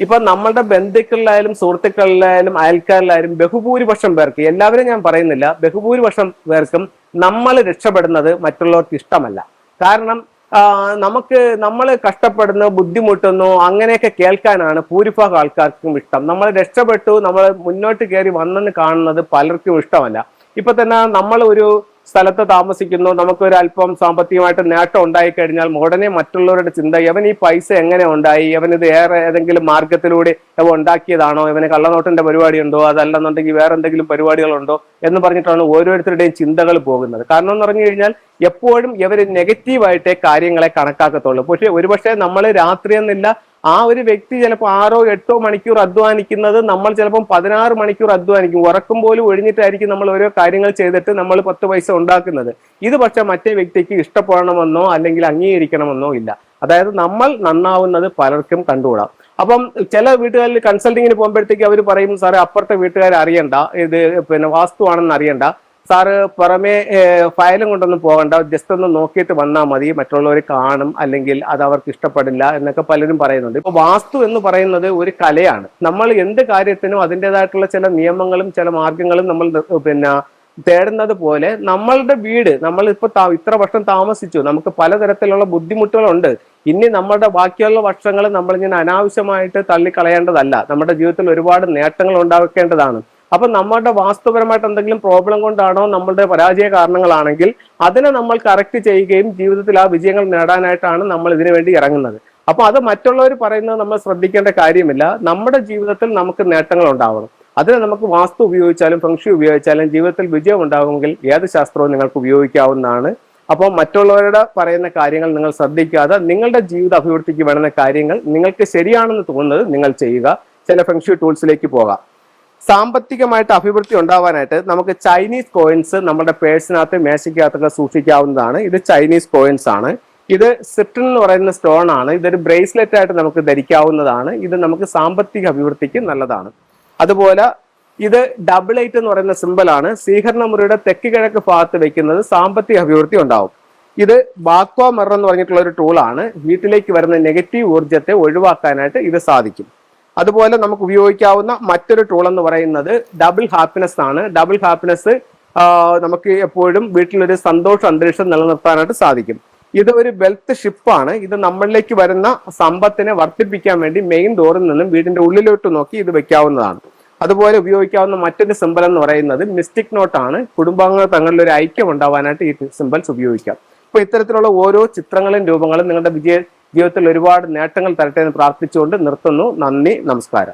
ഇപ്പൊ നമ്മളുടെ ബന്ധുക്കളിലായാലും സുഹൃത്തുക്കളിലായാലും അയൽക്കാരിലായാലും ബഹുഭൂരിപക്ഷം പേർക്ക് എല്ലാവരും ഞാൻ പറയുന്നില്ല ബഹുഭൂരിപക്ഷം പേർക്കും നമ്മൾ രക്ഷപ്പെടുന്നത് മറ്റുള്ളവർക്ക് ഇഷ്ടമല്ല. കാരണം നമുക്ക് നമ്മൾ കഷ്ടപ്പെടുന്നു ബുദ്ധിമുട്ടുന്നു അങ്ങനെയൊക്കെ കേൾക്കാനാണ് ഭൂരിഭാഗം ആൾക്കാർക്കും ഇഷ്ടം. നമ്മൾ രക്ഷപ്പെട്ടു നമ്മൾ മുന്നോട്ട് കയറി വന്നെന്ന് കാണുന്നത് പലർക്കും ഇഷ്ടമല്ല. ഇപ്പൊ തന്നെ നമ്മൾ ഒരു സ്ഥലത്ത് താമസിക്കുന്നു. നമുക്കൊരു അല്പം സാമ്പത്തികമായിട്ട് നേട്ടം ഉണ്ടായി കഴിഞ്ഞാൽ ഉടനെ മറ്റുള്ളവരുടെ ചിന്ത ഇവൻ ഈ പൈസ എങ്ങനെ ഉണ്ടായി? ഇവൻ ഇത് ഏറെ ഏതെങ്കിലും മാർഗത്തിലൂടെ ഇവ ഉണ്ടാക്കിയതാണോ? ഇവന് കള്ളനോട്ടിന്റെ പരിപാടി ഉണ്ടോ അതല്ലെന്നുണ്ടെങ്കിൽ വേറെ എന്തെങ്കിലും പരിപാടികളുണ്ടോ? എന്ന് പറഞ്ഞിട്ടാണ് ഓരോരുത്തരുടെയും ചിന്തകൾ പോകുന്നത്. കാരണം എന്ന് പറഞ്ഞു കഴിഞ്ഞാൽ എപ്പോഴും ഇവർ നെഗറ്റീവായിട്ടേ കാര്യങ്ങളെ കണക്കാക്കത്തുള്ളൂ. പക്ഷെ ഒരുപക്ഷെ നമ്മൾ രാത്രി എന്നില്ല ആ ഒരു വ്യക്തി ചിലപ്പോൾ ആറോ എട്ടോ മണിക്കൂർ അധ്വാനിക്കുന്നത് നമ്മൾ ചിലപ്പം പതിനാറ് മണിക്കൂർ അധ്വാനിക്കും. ഉറക്കം പോലും ഒഴിഞ്ഞിട്ടായിരിക്കും നമ്മൾ ഓരോ കാര്യങ്ങൾ ചെയ്തിട്ട് നമ്മൾ പത്ത് പൈസ ഉണ്ടാക്കുന്നത്. ഇത് പക്ഷെ മറ്റേ വ്യക്തിക്ക് ഇഷ്ടപ്പെടണമെന്നോ അല്ലെങ്കിൽ അംഗീകരിക്കണമെന്നോ ഇല്ല. അതായത് നമ്മൾ നന്നാവുന്നത് പലർക്കും കണ്ടുകൂടാം. അപ്പം ചില വീട്ടുകാരിൽ കൺസൾട്ടിങ്ങിന് പോകുമ്പോഴത്തേക്ക് അവർ പറയും സാറേ അപ്പുറത്തെ വീട്ടുകാരെ അറിയണ്ട ഇത് പിന്നെ വാസ്തുവാണെന്ന് അറിയണ്ട. സാറ് പുറമേ ഫയലും കൊണ്ടൊന്നും പോകണ്ട. ജസ്റ്റ് ഒന്ന് നോക്കിയിട്ട് വന്നാൽ മതി. മറ്റുള്ളവർ കാണും. അല്ലെങ്കിൽ അത് അവർക്ക് ഇഷ്ടപ്പെടില്ല എന്നൊക്കെ പലരും പറയുന്നുണ്ട്. ഇപ്പൊ വാസ്തു എന്ന് പറയുന്നത് ഒരു കലയാണ്. നമ്മൾ എന്ത് കാര്യത്തിനും അതിന്റെതായിട്ടുള്ള ചില നിയമങ്ങളും ചില മാർഗങ്ങളും നമ്മൾ പിന്നെ തേടുന്നത് പോലെ നമ്മളുടെ വീട് നമ്മൾ ഇപ്പൊ ഇത്ര വർഷം താമസിച്ചു. നമുക്ക് പലതരത്തിലുള്ള ബുദ്ധിമുട്ടുകളുണ്ട്. ഇനി നമ്മുടെ ബാക്കിയുള്ള വർഷങ്ങൾ നമ്മൾ ഇങ്ങനെ അനാവശ്യമായിട്ട് തള്ളിക്കളയേണ്ടതല്ല. നമ്മുടെ ജീവിതത്തിൽ ഒരുപാട് നേട്ടങ്ങൾ ഉണ്ടാക്കേണ്ടതാണ്. അപ്പൊ നമ്മുടെ വാസ്തുപരമായിട്ട് എന്തെങ്കിലും പ്രോബ്ലം കൊണ്ടാണോ നമ്മളുടെ പരാജയ കാരണങ്ങളാണെങ്കിൽ അതിനെ നമ്മൾ കറക്റ്റ് ചെയ്യുകയും ജീവിതത്തിൽ ആ വിജയങ്ങൾ നേടാനായിട്ടാണ് നമ്മൾ ഇതിനു വേണ്ടി ഇറങ്ങുന്നത്. അപ്പൊ അത് മറ്റുള്ളവർ പറയുന്നത് നമ്മൾ ശ്രദ്ധിക്കേണ്ട കാര്യമില്ല. നമ്മുടെ ജീവിതത്തിൽ നമുക്ക് നേട്ടങ്ങൾ ഉണ്ടാവണം. അതിനെ നമുക്ക് വാസ്തു ഉപയോഗിച്ചാലും ഫംഗ്ഷി ഉപയോഗിച്ചാലും ജീവിതത്തിൽ വിജയം ഉണ്ടാകുമെങ്കിൽ ഏത് ശാസ്ത്രവും നിങ്ങൾക്ക് ഉപയോഗിക്കാവുന്നതാണ്. അപ്പോൾ മറ്റുള്ളവരുടെ പറയുന്ന കാര്യങ്ങൾ നിങ്ങൾ ശ്രദ്ധിക്കാതെ നിങ്ങളുടെ ജീവിത അഭിവൃദ്ധിക്ക് വേണ്ടുന്ന കാര്യങ്ങൾ നിങ്ങൾക്ക് ശരിയാണെന്ന് തോന്നുന്നത് നിങ്ങൾ ചെയ്യുക. ചില ഫെങ്ഷി ടൂൾസിലേക്ക് പോകാം. സാമ്പത്തികമായിട്ട് അഭിവൃദ്ധി ഉണ്ടാവാനായിട്ട് നമുക്ക് ചൈനീസ് കോയിൻസ് നമ്മുടെ പേഴ്സിനകത്ത് മേശയ്ക്കകത്തൊക്കെ സൂക്ഷിക്കാവുന്നതാണ്. ഇത് ചൈനീസ് കോയിൻസ് ആണ്. ഇത് സിട്രിൻ എന്ന് പറയുന്ന സ്റ്റോൺ ആണ്. ഇതൊരു ബ്രേസ്ലെറ്റ് ആയിട്ട് നമുക്ക് ധരിക്കാവുന്നതാണ്. ഇത് നമുക്ക് സാമ്പത്തിക അഭിവൃദ്ധിക്ക് നല്ലതാണ്. അതുപോലെ ഇത് ഡബിൾ എയ്റ്റ് എന്ന് പറയുന്ന സിമ്പലാണ് സ്വീകരണ മുറിയുടെ തെക്ക് കിഴക്ക് ഭാഗത്ത് വെക്കുന്നത് സാമ്പത്തിക അഭിവൃദ്ധി ഉണ്ടാവും. ഇത് ബാക്വാ മെറർ എന്ന് പറഞ്ഞിട്ടുള്ള ഒരു ടൂളാണ് വീട്ടിലേക്ക് വരുന്ന നെഗറ്റീവ് ഊർജത്തെ ഒഴിവാക്കാനായിട്ട് ഇത് സാധിക്കും. അതുപോലെ നമുക്ക് ഉപയോഗിക്കാവുന്ന മറ്റൊരു ടൂൾ എന്ന് പറയുന്നത് ഡബിൾ ഹാപ്പിനെസ് ആണ്. ഡബിൾ ഹാപ്പിനെസ് നമുക്ക് എപ്പോഴും വീട്ടിലൊരു സന്തോഷ അന്തരീക്ഷം നിലനിർത്താനായിട്ട് സാധിക്കും. ഇത് ഒരു വെൽത്ത് ഷിപ്പാണ് ഇത് നമ്മളിലേക്ക് വരുന്ന സമ്പത്തിനെ വർദ്ധിപ്പിക്കാൻ വേണ്ടി മെയിൻ ഡോറിൽ നിന്നും വീടിന്റെ ഉള്ളിലോട്ട് നോക്കി ഇത് വെക്കാവുന്നതാണ്. അതുപോലെ ഉപയോഗിക്കാവുന്ന മറ്റൊരു സിമ്പൽ എന്ന് പറയുന്നത് മിസ്റ്റിക് നോട്ട് ആണ്. കുടുംബാംഗങ്ങൾ തങ്ങളിൽ ഒരു ഐക്യം ഉണ്ടാവാനായിട്ട് ഈ സിമ്പൽസ് ഉപയോഗിക്കാം. അപ്പൊ ഇത്തരത്തിലുള്ള ഓരോ ചിത്രങ്ങളും രൂപങ്ങളും നിങ്ങളുടെ വിജയ ജീവിതത്തിൽ ഒരുപാട് നേട്ടങ്ങൾ തരട്ടെ എന്ന് പ്രാർത്ഥിച്ചുകൊണ്ട് നിർത്തുന്നു. നന്ദി നമസ്കാരം.